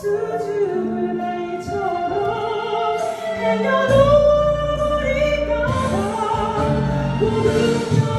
수줍음처럼 해녀도 우리가 고급져